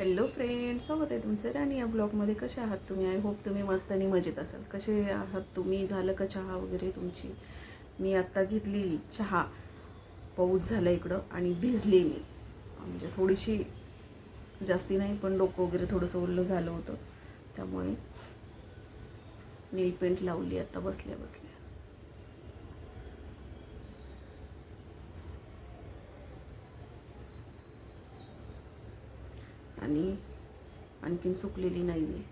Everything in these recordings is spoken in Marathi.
हॅलो फ्रेंड स्वागत आहे तुमचं राणी या ब्लॉगमध्ये कसे आहात तुम्ही? आय होप तुम्ही मस्त आणि मजेत असाल. कसे आहात तुम्ही? झालं का चहा वगैरे तुमची? मी आत्ता घेतली चहा. पाऊस झाला इकडं आणि भिजली मी. म्हणजे थोडीशी जास्ती नाही पण डोकं वगैरे थोडंसं ओल्लं झालं होतं. त्यामुळे नील पेंट लावली आत्ता बसल्या बसल्या. आणि आणखीन सुकलेली नाही आहे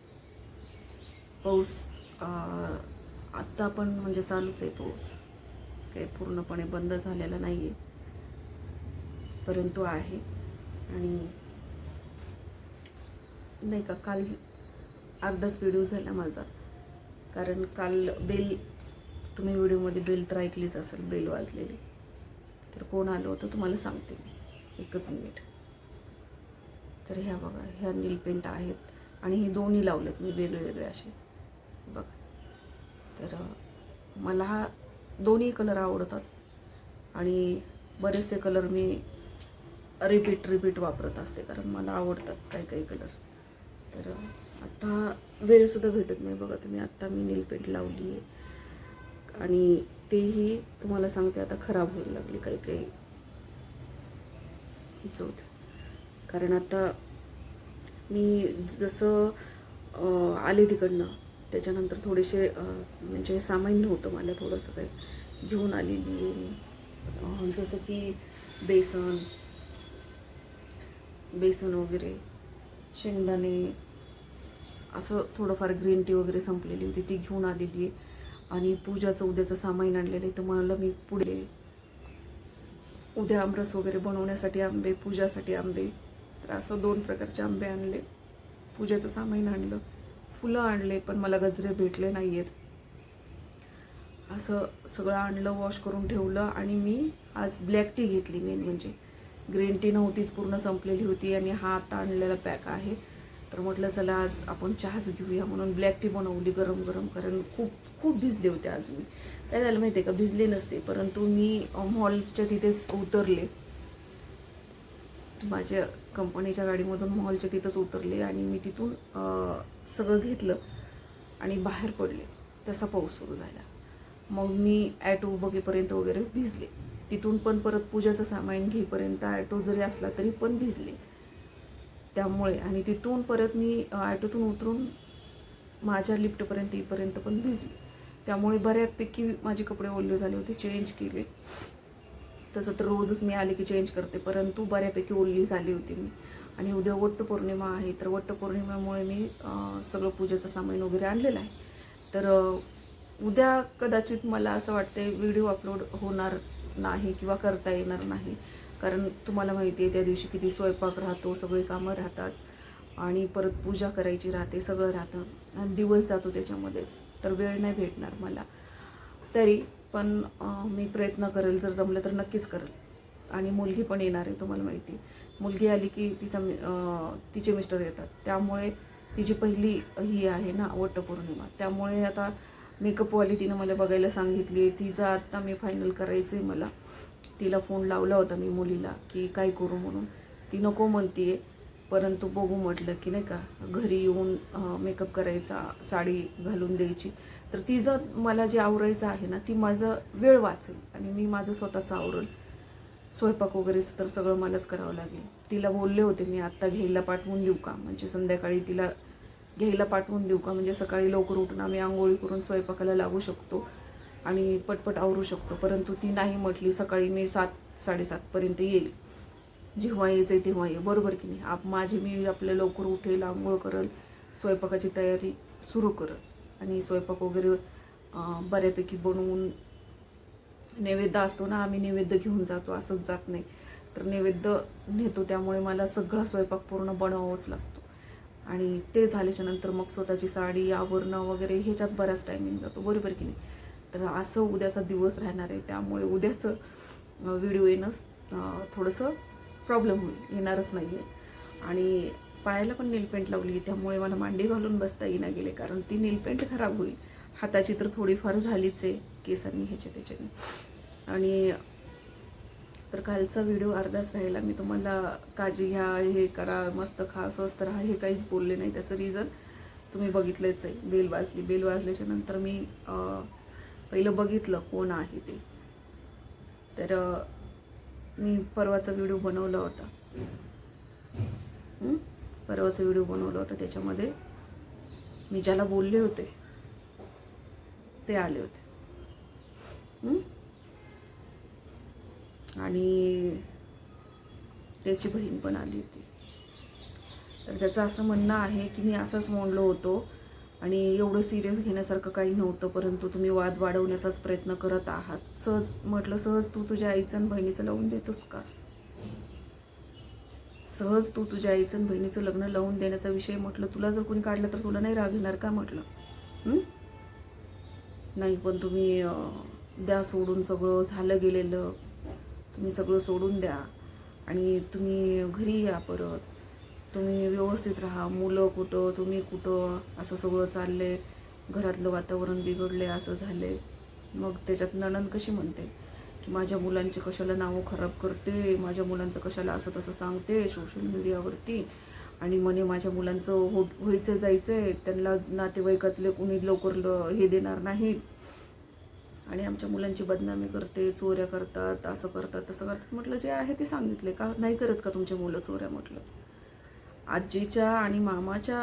पाऊस आत्ता पण म्हणजे चालूच आहे पाऊस. काही पूर्णपणे बंद झालेला नाही आहे परंतु आहे. आणि नाही का काल अर्धाच व्हिडिओ झाला माझा. कारण काल बेल तुम्ही व्हिडिओमध्ये बेल तर ऐकलीच असेल बेल वाजलेली. तर कोण आलं होतं तुम्हाला सांगते मी. एकच मिनिट तर ह्या बघा ह्या नील पेंट आहेत आणि हे दोन्ही लावलेत मी वेगळे वेगळे असे. बघा. तर मला हा दोन्ही कलर आवडतात आणि बरेचसे कलर मी रिपीट रिपीट वापरत असते कारण मला आवडतात काही काही कलर तर आत्ता वेळसुद्धा भेटत नाही बघा तुम्ही. आत्ता मी नील पेंट लावली आहे आणि तेही तुम्हाला सांगते आता खराब होऊ लागली काही काही. जाऊ कारण आता मी जसं आले तिकडनं त्याच्यानंतर थोडेसे म्हणजे सामान्य होतं मला थोडंसं काही घेऊन आलेली मी. जसं की बेसन बेसन वगैरे शेंगदाणे असं थोडंफार ग्रीन टी वगैरे संपलेली होती ती घेऊन आलेली आहे आणि पूजाचं उद्याचं सामान आणलेलं आहे तर मला मी पुढे उद्या आमरस वगैरे बनवण्यासाठी आंबे पूजासाठी आंबे तर असं दोन प्रकारचे आंबे आणले. पूजेचं सामान आणलं. फुलं आणले पण मला गजरे भेटले नाही आहेत असं सगळं आणलं वॉश करून ठेवलं आणि मी आज ब्लॅक टी घेतली मेन म्हणजे. ग्रीन टी नव्हतीच पूर्ण संपलेली होती आणि हा आता आणलेला पॅक आहे. तर म्हटलं चला आज आपण चहाच घेऊया. म्हणून ब्लॅक टी बनवली गरम गरम कारण खूप खूप भिजले होते आज मी. काय झालं माहिती आहे का? भिजले नसते परंतु मी मॉलच्या तिथेच उतरले. माझ्या कंपनीच्या गाडीमधून मॉलच्या तिथंच उतरले आणि मी तिथून सगळं घेतलं आणि बाहेर पडले. तसा पाऊस सुरू झाला. मग मी ॲटो बघेपर्यंत वगैरे भिजले. तिथून पण परत पूजाचं सामान घेईपर्यंत ॲटो जरी असला तरी पण भिजले. त्यामुळे आणि तिथून परत मी ॲटोतून उतरून माझ्या लिफ्टपर्यंत येईपर्यंत पण भिजले. त्यामुळे बऱ्यापैकी माझे कपडे ओले झाले होते चेंज केले. तसं तर रोजच मी आले की चेंज करते. परंतु बऱ्यापैकी ओल्ली झाली होती मी. आणि उद्या वट्टपौर्णिमा आहे तर वट्टपौर्णिमेमुळे मी सगळं पूजेचं सामान वगैरे आणलेलं आहे. तर उद्या कदाचित मला असं वाटते व्हिडिओ अपलोड होणार नाही किंवा करता येणार नाही. कारण तुम्हाला माहिती आहे त्या दिवशी किती स्वयंपाक राहतो सगळे कामं राहतात. आणि परत पूजा करायची राहते सगळं राहतं. आणि दिवस जातो त्याच्यामध्येच. तर वेळ नाही भेटणार मला. तरी पण मी प्रयत्न करेल जर जमलं तर नक्कीच करेल. आणि मुलगी पण येणार आहे तुम्हाला माहिती आहे. मुलगी आली की तिचा मि- तिचे मिस्टर येतात. त्यामुळे तिची पहिली ही आहे ना वटपौर्णिमा. त्यामुळे आता मेकअपवाली तिनं मला बघायला सांगितली आहे. तिचं आत्ता मी फायनल करायचं आहे मला. तिला फोन लावला होता मी मुलीला की काय करू म्हणून. ती नको म्हणतीये. परंतु बघू म्हटलं की नाही का घरी येऊन मेकअप करायचा साडी घालून द्यायची. तर तिचं मला जे आवरायचं आहे ना ती माझं वेळ वाचेल आणि मी माझं स्वतःचं आवरल स्वयंपाक वगैरे तर सगळं मलाच करावं लागेल. तिला बोलले होते मी आत्ता घ्यायला पाठवून देऊ का? म्हणजे संध्याकाळी तिला घ्यायला पाठवून देऊ का? म्हणजे सकाळी लवकर उठून आम्ही आंघोळी करून स्वयंपाकाला लागू शकतो आणि पटपट आवरू शकतो. परंतु ती नाही म्हटली सकाळी मी सात साडेसातपर्यंत येईल. जेव्हा यायचं आहे तेव्हा ये. बरोबर की नाही? आप माझी मी आपल्या लवकर उठेल आंघोळ करेल स्वयंपाकाची तयारी सुरू करल. आणि स्वयंपाक वगैरे बऱ्यापैकी बनवून नैवेद्य असतो ना आम्ही नैवेद्य घेऊन जातो. असंच जात नाही. तर नैवेद्य नेतो त्यामुळे मला सगळा स्वयंपाक पूर्ण बनवावाच लागतो. आणि ते झाल्याच्यानंतर मग स्वतःची साडी आवरणं वगैरे ह्याच्यात बराच टायमिंग जातो. बरोबर की नाही? तर असं उद्याचा दिवस राहणार आहे. त्यामुळे उद्याचं व्हिडिओ येणं थोडंसं प्रॉब्लेम होईल येणारच नाही आहे आणि पायाला पण नेलपेंट लावली त्यामुळे मला मांडी घालून बसता येईना गेले. कारण ती नेलपेंट खराब होईल. हाताची तर थोडीफार झालीच आहे केसांनी ह्याच्या त्याच्याने. आणि तर कालचा व्हिडिओ अर्धाच राहिला. मी तुम्हाला काळजी घ्या हे करा मस्त खा स्वस्त राहा हे काहीच बोलले नाही. त्याचं रिझन तुम्ही बघितलंच आहे. बेल वाजली बेल वाजल्याच्या नंतर मी पहिलं बघितलं कोण आहे ते. तर मी परवाचा व्हिडिओ बनवला होता. परवाचा व्हिडिओ बनवला होता. त्याच्यामध्ये मी ज्याला बोलले होते ते आले होते. आणि त्याची बहीण पण आली होती. तर त्याचं असं म्हणणं आहे की मी असंच म्हणलो होतो आणि एवढं सिरियस घेण्यासारखं काही नव्हतं परंतु तुम्ही वाद वाढवण्याचाच प्रयत्न करत आहात. सहज म्हटलं सहज तू तुझ्या आईचं आणि बहिणीचं लावून देतोस का? सहज तू तुझ्या आईचं आणि बहिणीचं लग्न लावून देण्याचा विषय म्हटलं तुला जर कोणी काढलं तर तुला नाही राग येणार का म्हटलं? नाही पण तुम्ही द्या सोडून सगळं झालं गेलेलं. तुम्ही सगळं सोडून द्या. आणि तुम्ही घरी या परत. तुम्ही व्यवस्थित राहा मुलं कुठं तुम्ही कुठं असं सगळं चाललंय. घरातलं वातावरण बिघडले असं झाले मग त्याच्यात नणंद कशी म्हणते? की माझ्या मुलांची कशाला नावं खराब करते? माझ्या मुलांचं कशाला असं तसं सांगते सोशल मीडियावरती आणि म्हणे माझ्या मुलांचं हो व्हायचं जायचं आहे त्यांना नातेवाईकातले कुणी लवकर ल हे देणार नाहीत आणि आमच्या मुलांची बदनामी करते चोऱ्या करतात असं करतात तसं करतात. म्हटलं जे आहे ते सांगितले का? नाही करत का तुमचे मुलं चोऱ्या म्हटलं? आजीच्या आणि मामाच्या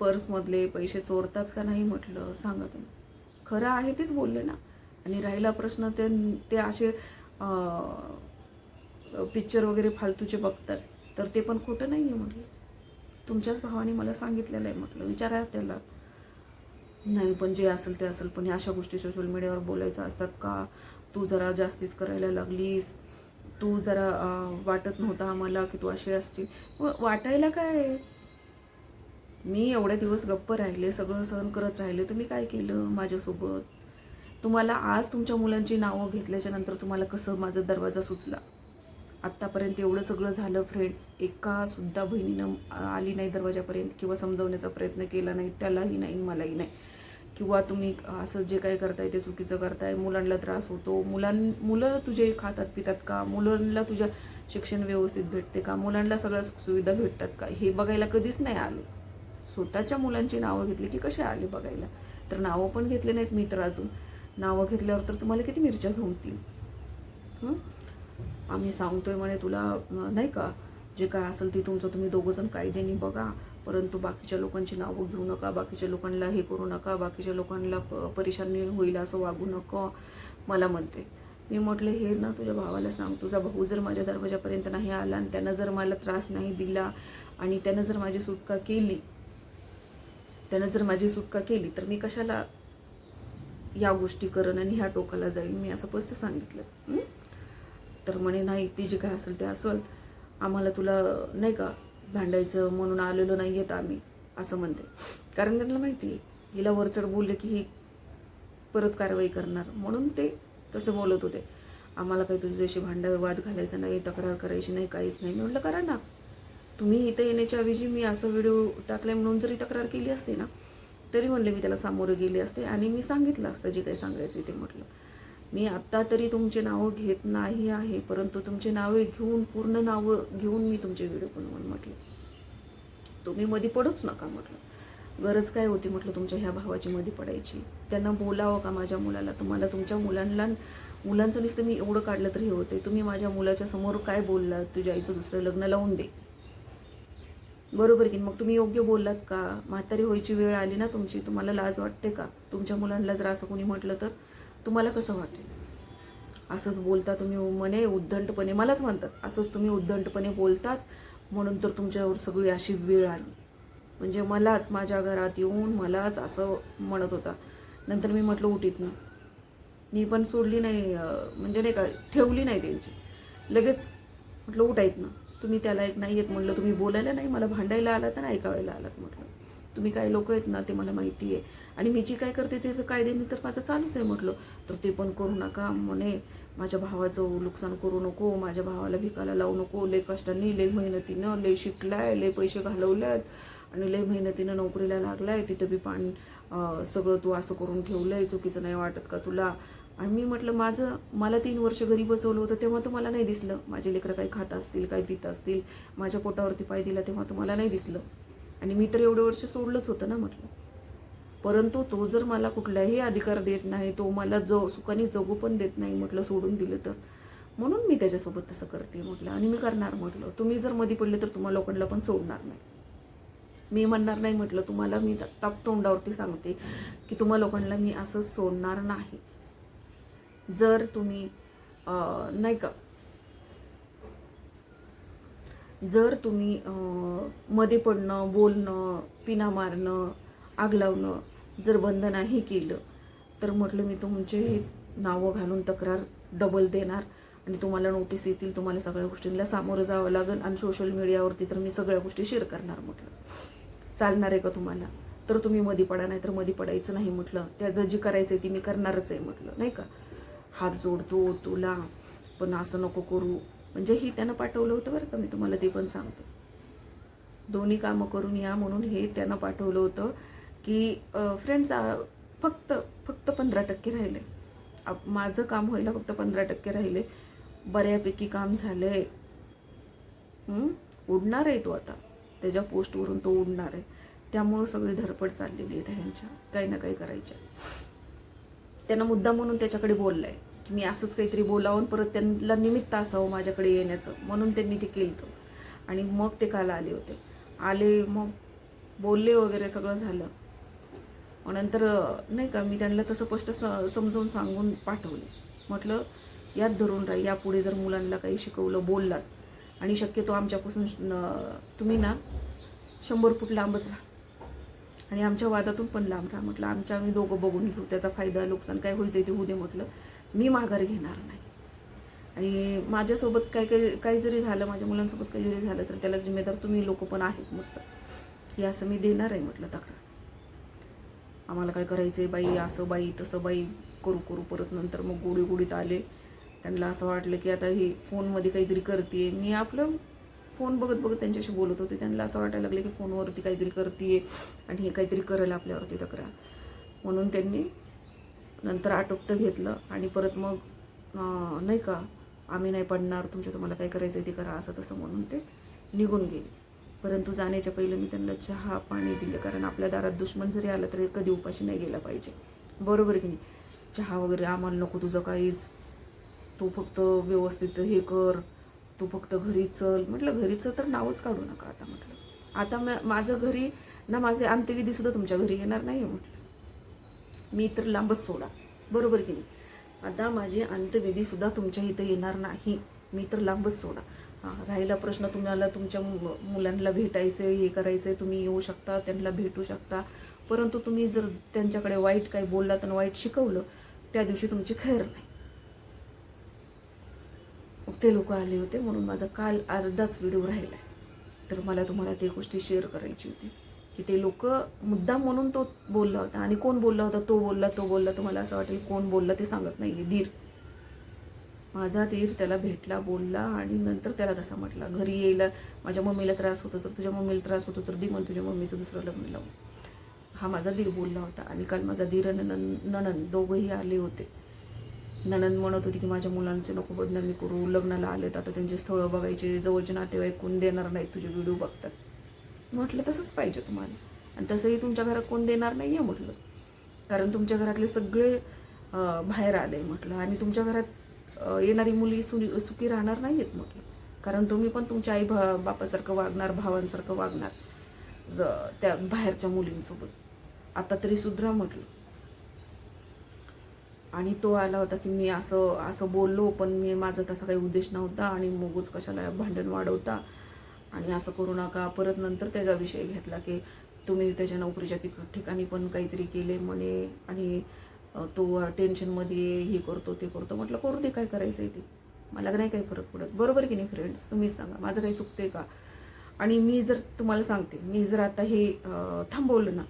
पर्समधले पैसे चोरतात का नाही म्हटलं सांगा तुम्ही. खरं आहे तेच बोलले ना. आणि राहिला प्रश्न ते ते असे पिक्चर वगैरे फालतूचे बघतात. तर ते पण खोटं नाही आहे म्हटलं. तुमच्याच भावाने मला सांगितलेलं आहे म्हटलं. विचारा त्याला. नाही पण जे असेल ते असेल. पण ह्या अशा गोष्टी सोशल मीडियावर बोलायच्या असतात का? तू जरा जास्तीच करायला लागलीस. तू जरा वाटत नव्हता मला की तू अशी असची वाटायला काय? मी एवढे दिवस गप्प राहिले सगळं सहन करत राहिले तुम्ही काय केलं माझ्यासोबत? तुम्हाला आज तुमच्या मुलांची नावं घेतल्याच्या नंतर तुम्हाला कसं माझा दरवाजा सुचला? आत्तापर्यंत एवढं सगळं झालं फ्रेंड्स एकासुद्धा बहिणीनं आली नाही दरवाजापर्यंत किंवा समजवण्याचा प्रयत्न केला नाही त्यालाही नाही मलाही नाही. किंवा तुम्ही असं जे काही करताय ते चुकीचं करताय मुलांना त्रास होतो मुलां मुलं तुझे खातात पितात का? मुलांना तुझ्या शिक्षण व्यवस्थित भेटते का? मुलांना सगळ्या सुविधा भेटतात का? हे बघायला कधीच नाही आले. स्वतःच्या मुलांची नावं घेतली की कसे आले बघायला? तर नावं पण घेतले नाहीत मी तर अजून. नावं घेतल्यावर तर तुम्हाला किती मिरच्या झोंबतील? आम्ही सांगतोय म्हणे तुला नाही का? जे काय असेल ते तुमचं तुम्ही दोघंजण कायद्याने बघा. परंतु बाकीच्या लोकांची नावं घेऊ नका बाकीच्या लोकांना हे करू नका बाकीच्या लोकांना प परेशानी होईल असं वागू नको मला म्हणते. मी म्हटलं हे ना तुझ्या भावाला सांग तुझा भाऊ जर माझ्या दरवाजापर्यंत नाही आला आणि त्यानं जर मला त्रास नाही दिला आणि त्यानं जर माझी सुटका केली त्यानं जर माझी सुटका केली तर मी कशाला या गोष्टी करण आणि ह्या टोकाला जाईल? मी असं स्पष्ट सांगितलं. तर म्हणे नाही ती जे काय असेल ते असेल. आम्हाला तुला नाही का भांडायचं म्हणून आलेलो नाही आहेत आम्ही असं म्हणते. कारण त्यांना माहिती आहे हिला वरचढ बोलले की ही परत कारवाई करणार. म्हणून ते तसं बोलत होते. आम्हाला काही तुझ्याशी भांडा वाद घालायचा नाही तक्रार करायची नाही काहीच नाही. मी म्हटलं करा ना. तुम्ही इथं येण्याच्या ऐवजी मी असं व्हिडिओ टाकलाय म्हणून जरी तक्रार केली असते ना तरी म्हणले मी त्याला सामोरं गेले असते आणि मी सांगितलं असतं जे काही सांगायचं ते म्हटलं. मी आत्ता तरी तुमचे नावं घेत नाही आहे परंतु तुमचे नावे घेऊन पूर्ण नावं घेऊन मी तुमचे व्हिडिओ बनवून म्हटले. तुम्ही मध्ये पडूच नका म्हटलं. गरज काय होती म्हटलं तुमच्या ह्या भावाची मध्ये पडायची? त्यांना बोलावं का माझ्या मुलाला? तुम्हाला तुमच्या मुलांना मुलांचं नुसतं मी एवढं काढलं तरी हे होते. तुम्ही माझ्या मुलाच्या समोर काय बोललात? तुझ्या आईचं दुसरं लग्न लावून दे. बरोबर की मग तुम्ही योग्य बोललात का? म्हातारी व्हायची वेळ आली ना तुमची? तुम्हाला लाज वाटते का? तुमच्या मुलांना जर असं कोणी म्हटलं तर? तुम्हाला कसं वाटेल? असंच बोलता तुम्ही म्हणे उद्धंटपणे मलाच म्हणतात असंच तुम्ही उद्धंटपणे बोलतात म्हणून तर तुमच्यावर सगळी अशी वेळ आली. म्हणजे मलाच माझ्या घरात येऊन मलाच असं म्हणत होता. नंतर मी म्हटलं उठीत ना मी पण सोडली नाही म्हणजे नाही का ठेवली नाही त्यांची. लगेच म्हटलं उठायत ना. तुम्ही त्याला एक नाही येत म्हटलं तुम्ही बोलायला नाही मला भांडायला आलात आणि ऐकायला आलात म्हटलं. तुम्ही काय लोक आहेत ना ते मला माहिती आहे. आणि मी जी काय करते ते तर कायद्याने तर माझं चालूच आहे म्हटलं. तर ते पण करू नका म्हणे. माझ्या भावाचं नुकसान करू नको माझ्या भावाला भिकाला लावू नको. लय कष्टाने लय मेहनतीनं लय शिकलाय लय पैसे घालवल्यात. आणि लय मेहनतीनं नोकरीला लागलाय. तिथं बी पाणी सगळं तू असं करून ठेवलंय चुकीचं नाही वाटत का तुला? आणि मी म्हटलं माझं मला तीन वर्ष घरी बसवलं होतं तेव्हा तुम्हाला नाही दिसलं. माझे लेकरं काही खात असतील काही पित असतील माझ्या पोटावरती पाय दिला तेव्हा तुम्हाला नाही दिसलं. आणि मी तर एवढे वर्ष सोडलंच होतं ना म्हटलं. परंतु तो जर मला कुठलाही अधिकार देत नाही तो मला जो सुखाने जगू पण देत नाही म्हटलं सोडून दिलं तर. म्हणून मी त्याच्यासोबत तसं करते म्हटलं आणि मी करणार म्हटलं. तुम्ही जर मध्ये पडले तर तुम्हाला लोकांना पण सोडणार नाही. मी म्हणणार नाही म्हटलं तुम्हाला मी ताप तोंडावरती सांगते की तुम्हा लोकांना मी असं सोडणार नाही. जर तुम्ही नाही का जर तुम्ही मध्ये पडणं बोलणं पिना मारणं आग लावणं जर बंद नाही केलं तर म्हटलं मी तुमचे हे नावं घालून तक्रार डबल देणार आणि तुम्हाला नोटीस येतील तुम्हाला सगळ्या गोष्टींना सामोरं जावं लागेल आणि सोशल मीडियावरती तर मी सगळ्या गोष्टी शेअर करणार म्हटलं. चालणार आहे का तुम्हाला? तर तुम्ही मध्ये पडा नाही तर मध्ये पडायचं नाही म्हटलं. त्याचं जी करायचं आहे ती मी करणारच आहे म्हटलं नाही का? हात जोडतो तुला पण असं नको करू. म्हणजे ही त्यानं पाठवलं होतं बरं का मी तुम्हाला ते पण सांगते. दोन्ही कामं करून या म्हणून हे त्यानं पाठवलं होतं की फ्रेंड्स फक्त फक्त पंधरा टक्के राहिले. आप- माझं काम व्हायला फक्त पंधरा टक्के राहिले. बऱ्यापैकी काम झालं आहे उडणार आहे तो आता. त्याच्या पोस्टवरून तो उडणार आहे. त्यामुळं सगळी धरपड चाललेली आहे ह्यांच्या काही ना काही करायच्या. त्यानं मुद्दा म्हणून त्याच्याकडे बोललाय. की मी असंच काहीतरी बोलावं परत त्यांना निमित्त असावं माझ्याकडे येण्याचं. म्हणून त्यांनी ते केलं. आणि मग ते काल आले होते. आले मग बोलले वगैरे सगळं झालं. मग नंतर नाही का मी त्यांना तसं स्पष्ट स- समजावून सांगून पाठवले. म्हटलं यात धरून राही. यापुढे जर मुलांना काही शिकवलं बोललात आणि शक्यतो आमच्यापासून तुम्ही ना शंभर फूट लांबच राहा. आणि आमच्या वादातून पण लांब राहा. म्हटलं आमच्या आम्ही दोघं बघून घेऊ. त्याचा फायदा नुकसान काय व्हायचं ते होऊ दे म्हटलं. मी माघार घेणार नाही. आणि माझ्यासोबत काय काही काही जरी झालं माझ्या मुलांसोबत काही जरी झालं तर त्याला जिम्मेदार तुम्ही लोक पण आहेत म्हटलं. हे असं मी देणार आहे म्हटलं तक्रार. आम्हाला काय करायचं आहे बाई असं बाई तसं बाई करू करू परत नंतर मग गोडी गोडीत आले. त्यांना असं वाटलं की आता ही फोनमध्ये काहीतरी करते मी आपलं फोन बघत बघत त्यांच्याशी बोलत होते. त्यांना असं वाटायला लागलं की फोनवरती काहीतरी करते आणि हे काहीतरी करेल आपल्यावरती तक्रार. म्हणून त्यांनी नंतर आटोपतं घेतलं आणि परत मग नाही का आम्ही नाही पडणार तुमच्या तुम्हाला काय करायचं आहे ते करा असं तसं म्हणून ते निघून गेले. परंतु जाण्याच्या पहिले मी त्यांना चहा पाणी दिलं कारण आपल्या दारात दुश्मन जरी आला तरी कधी उपाशी नाही गेला पाहिजे. बरोबर की नाही? चहा वगैरे आम्हाला नको तुझं काहीच. तू फक्त व्यवस्थित हे कर तू फक्त घरी चल. म्हटलं घरी चल तर नावच काढू नका आता म्हटलं. आता म- माझं घरी ना माझे अंत्यविधीसुद्धा तुमच्या घरी येणार नाही म्हटलं. मी तर लांबच सोडा. बरोबर की नाही? आता माझी अंत्यविधीसुद्धा तुमच्या इथं येणार नाही. मी तर लांबच सोडा. हां राहिला प्रश्न तुम्हाला तुमच्या मु- मुलांना भेटायचं हे करायचं तुम्ही येऊ शकता त्यांना भेटू शकता. परंतु तुम्ही जर त्यांच्याकडे वाईट काही बोललात आणि वाईट शिकवलं त्या दिवशी तुमची खैर नाही. मग ते लोक आले होते म्हणून माझा काल अर्धाच व्हिडिओ राहिला आहे तर मला तुम्हाला ते गोष्टी शेअर करायची होती. की ते लोक मुद्दाम म्हणून तो बोलला होता. आणि कोण बोलला होता? तो बोलला तो बोलला. तुम्हाला असं वाटेल कोण बोललं ते सांगत नाही धीर. माझा धीर त्याला भेटला बोलला आणि नंतर त्याला तसा म्हटला घरी यायला माझ्या मम्मीला त्रास होतो तर तुझ्या मम्मीला त्रास होतो तर दी म्हण तुझ्या मम्मीचं दुसरं लग्न लावून. हा माझा धीर बोलला होता. आणि काल माझा धीर आणि नन नणंद दोघंही आले होते. नणंद म्हणत होती की माझ्या मुलांचे नको बदनामी करू. लग्नाला आले तर आता त्यांचे स्थळं बघायचे. जवळचे नातेवाईक कोण देणार नाहीत? तुझे व्हिडिओ बघतात. म्हटलं तसंच पाहिजे तुम्हाला. आणि तसंही तुमच्या घरात कोण देणार नाही आहे म्हटलं. कारण तुमच्या घरातले सगळे बाहेर आले म्हटलं. आणि तुमच्या घरात येणारी मुली सुनी सुखी राहणार नाही आहेत म्हटलं. कारण तुम्ही पण तुमच्या आई भा बापासारखं वागणार भावांसारखं वागणार त्या बाहेरच्या मुलींसोबत. आता तरी सुधरा म्हटलं. आणि तो आला होता की मी असं असं बोललो पण मी माझा तसा काही उद्देश नव्हता आणि मोगूच कशाला भांडण वाढवता. आणि असं करू नका. परत नंतर त्याचा विषय घेतला की तुम्ही त्याच्या नोकरीच्या तिक ठिकाणी पण काहीतरी केले म्हणे आणि तो टेन्शनमध्ये हे करतो ते करतो. म्हटलं करू दे काय करायचं आहे ते. मला नाही काही फरक पडत. बरोबर की नाही फ्रेंड्स तुम्हीच सांगा. माझं काही चुकतं आहे का? आणि मी जर तुम्हाला सांगते मी जर आता हे थांबवलं ना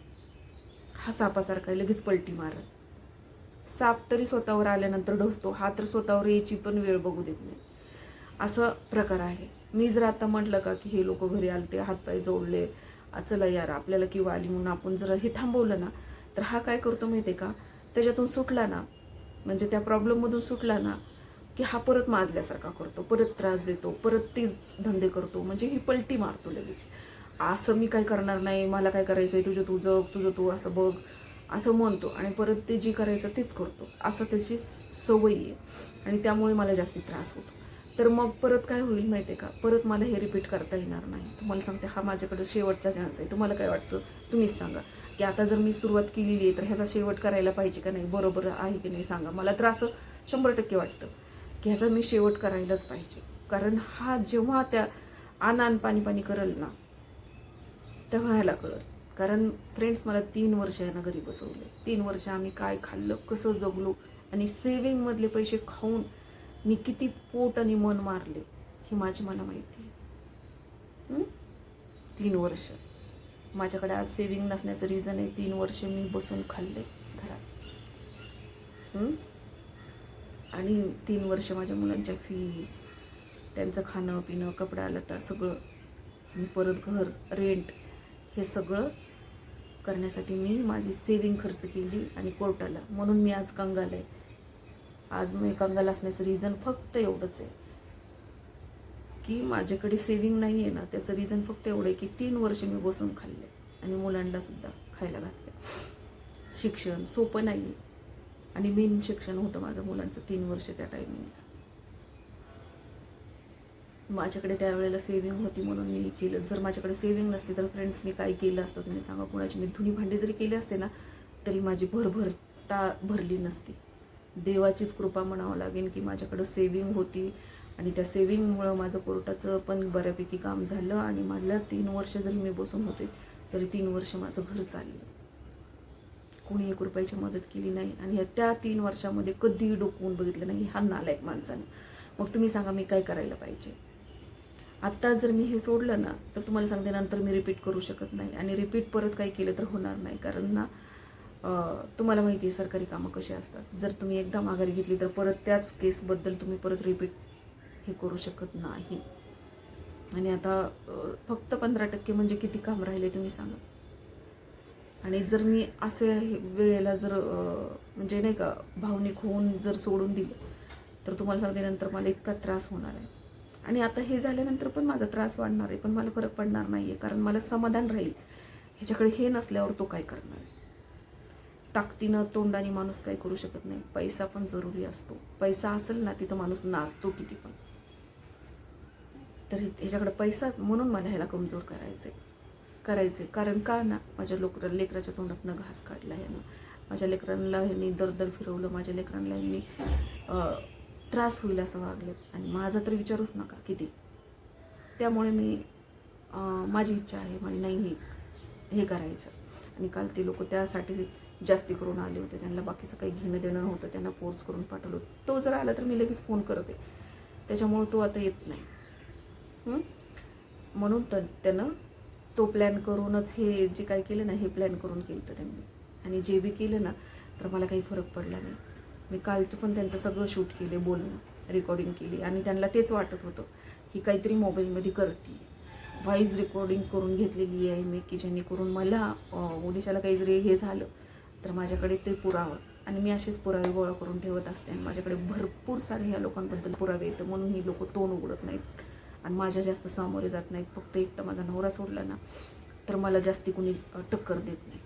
हा सापासारखा आहे, लगेच पलटी मारत साप तरी स्वतःवर आल्यानंतर ढोसतो. हा तर स्वतःवर यायची पण वेळ बघू देत नाही. असं प्रकार आहे. मी जर आता म्हटलं का की हे लोक घरी आलते हातपाय जोडले चला यार आपल्याला किंवा आली म्हणून आपण जर हे थांबवलं ना तर हा काय करतो माहिती आहे का? त्याच्यातून सुटला ना म्हणजे त्या प्रॉब्लेममधून सुटला ना की हा परत माजल्यासारखा करतो परत त्रास देतो परत तेच धंदे करतो म्हणजे ही पलटी मारतो लगेच. असं मी काय करणार नाही मला काय करायचं आहे तुझं तू जग तुझं तू असं बघ असं म्हणतो आणि परत ते जी करायचं तेच करतो. असं त्याची सवयी सवय आहे. आणि त्यामुळे मला जास्ती त्रास होतो. तर मग परत काय होईल माहिती आहे का? परत मला हे रिपीट करता येणार नाही. तुम्हाला सांगते हा माझ्याकडे शेवटचा चान्स आहे. तुम्हाला काय वाटतं? तुम्हीच सांगा. की आता जर मी सुरुवात केलेली आहे तर ह्याचा शेवट करायला पाहिजे का नाही? बरोबर आहे की नाही सांगा. मला तर असं शंभर टक्के वाटतं की ह्याचा मी शेवट करायलाच पाहिजे. कारण हा जेव्हा त्या आनान पाणी पाणी करेल ना तेव्हा ह्याला कळल. कारण फ्रेंड्स मला तीन वर्ष यांना घरी बसवले. तीन वर्ष आम्ही काय खाल्लं कसं जगलो आणि सेविंगमधले पैसे खाऊन मी किती पोट आणि मन मारले हे माझी मला माहिती आहे. तीन वर्ष. माझ्याकडे आज सेविंग नसण्याचं रिझन आहे तीन वर्ष मी बसून खाल्ले घरात. आणि तीन वर्ष माझ्या मुलांच्या फीस त्यांचं खाणं पिणं कपडा लता सगळं मी परत घर रेंट हे सगळं करण्यासाठी मी माझी सेविंग खर्च केली आणि कोर्टाला. म्हणून मी आज कंगाल आहे. आज मी एकांगाल असण्याचं रिझन फक्त एवढंच आहे. की माझ्याकडे सेविंग नाही आहे ना त्याचं रिझन फक्त एवढं आहे की तीन वर्ष मी बसून खाल्ले आणि मुलांना सुद्धा खायला घातले. शिक्षण सोपं नाही आणि मेन शिक्षण होतं माझं मुलांचं तीन वर्ष त्या टायमिंगला माझ्याकडे त्यावेळेला सेविंग होती म्हणून मी केलं. जर माझ्याकडे सेविंग नसती तर फ्रेंड्स मी काय केलं असतं? तुम्ही सांगा कुणाची मी धुनी भांडी जरी केली असते ना तरी माझी भरभरता भरली नसती. देवाचीच कृपा म्हणावं लागेल की माझ्याकडं सेविंग होती. आणि त्या सेविंगमुळं माझं कोर्टाचं पण बऱ्यापैकी काम झालं आणि मला तीन वर्ष जरी मी बसून होते तरी तीन वर्ष माझं घर चाललं. कोणी एक रुपयाची मदत केली नाही आणि या त्या तीन वर्षामध्ये कधीही डोकवून बघितलं नाही हा नालायक माणसानं. मग तुम्ही सांगा मी काय करायला पाहिजे? आत्ता जर मी हे सोडलं ना तर तुम्हाला सांगते नंतर मी रिपीट करू शकत नाही. आणि रिपीट परत काही केलं तर होणार नाही. कारण ना तुम्हाला माहिती आहे सरकारी कामं कशी असतात. जर तुम्ही एकदा माघारी घेतली तर परत त्याच केसबद्दल तुम्ही परत रिपीट हे करू शकत नाही. आणि आता फक्त पंधरा टक्के म्हणजे किती काम राहिले तुम्ही सांगा. आणि जर मी असे हे वेळेला जर म्हणजे नाही का भावनिक होऊन जर सोडून दिलं तर तुम्हाला सांगते नंतर मला इतका त्रास होणार आहे. आणि आता हे झाल्यानंतर पण माझा त्रास वाढणार आहे पण मला फरक पडणार नाही आहे कारण मला समाधान राहील. ह्याच्याकडे हे नसल्यावर तो काय करणार आहे? ताकदीनं तोंडाने माणूस काही करू शकत नाही. पैसा पण जरुरी असतो. पैसा असेल ना तिथं माणूस नाचतो किती पण. तर हे- ह्याच्याकडे पैसाच म्हणून मला ह्याला कमजोर करायचे करायचे कारण का ना माझ्या लोक लेकराच्या तोंडातनं घास काढला ह्यानं. माझ्या लेकरांना ह्यांनी दरदर फिरवलं माझ्या लेकरांना ह्यांनी त्रास होईल असं वागले आणि माझा तर विचारूच नका किती. त्यामुळे मी माझी इच्छा आहे मला नाही हे हे करायचं. आणि काल ते लोक त्यासाठी जास्ती करून आले होते. त्यांना बाकीचं काही घेणं देणं नव्हतं त्यांना फोर्स करून पाठवलं होतं. तो जर आला तर मी लगेच फोन करते. त्याच्यामुळं तो आता येत नाही. म्हणून तर त्यानं तो प्लॅन करूनच हे जे काय केलं ना हे प्लॅन करून केलं होतं त्यांनी. आणि जे बी केलं ना तर मला काही फरक पडला नाही. मी कालचं पण त्यांचं सगळं शूट केले बोलणं रेकॉर्डिंग केली. आणि त्यांना तेच वाटत होतं ही काहीतरी मोबाईलमध्ये करते. व्हॉईस रेकॉर्डिंग करून घेतलेली आहे मी की जेणेकरून मला उदेशाला काही जरी हे झालं. तर माझ्याकडे ते पुरावं. आणि मी असेच पुरावे गोळा करून ठेवत असते आणि माझ्याकडे भरपूर सारे ह्या लोकांबद्दल पुरावे येतं म्हणून ही लोक तोंड उघडत नाहीत. आणि माझ्या जास्त सामोरे जात नाहीत. फक्त एकटा माझा नवरा सोडला ना तर मला जास्ती कुणी टक्कर देत नाही.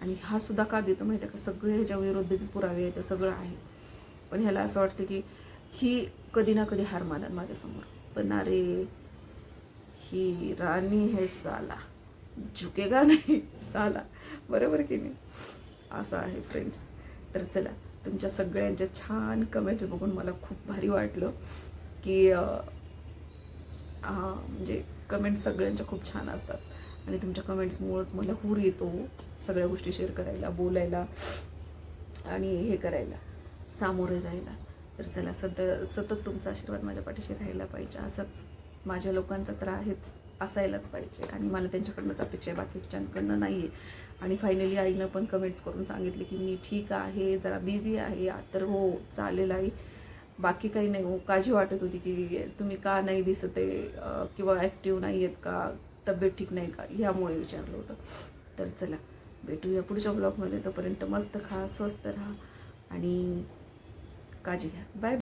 आणि हा सुद्धा का देतो माहिती आहे का? सगळे ह्याच्या विरुद्ध बी पुरावे आहेत सगळं आहे. पण ह्याला असं वाटतं की ही कधी ना कधी हार मानन माझ्यासमोर. पण अरे ही राणी हे साला. झुकेगा नाही. साला. बरोबर की नाही? असं आहे फ्रेंड्स तर चला तुमच्या सगळ्यांच्या छान कमेंट्स बघून मला खूप भारी वाटलं की हा, म्हणजे कमेंट्स सगळ्यांच्या खूप छान असतात. आणि तुमच्या कमेंट्समुळंच मला हूर येतो हो, सगळ्या गोष्टी शेअर करायला बोलायला आणि हे करायला सामोरे जायला. तर चला सद सतत तुमचा आशीर्वाद माझ्या पाठीशी राहायला पाहिजे. असंच माझ्या लोकांचा तर आहेच. असायलाच पाहिजे. आणि मला त्यांच्याकडनंच अपेक्षा आहे बाकीच्यांकडनं नाही आहे आणि फायनली आईनं पण कमेंट्स करून सांगितले की मी ठीक आहे जरा बिझी आहे तर हो चालेल आई. बाकी काही नाही. हो काळजी वाटत होती की तुम्ही का नाही दिसत आहे? किंवा ॲक्टिव्ह नाही आहेत का? तब्येत ठीक नाही का? ह्यामुळे विचारलं होतं. तर चला भेटूया पुढच्या ब्लॉगमध्ये तोपर्यंत मस्त खा स्वस्त राहा आणि काळजी घ्या. बाय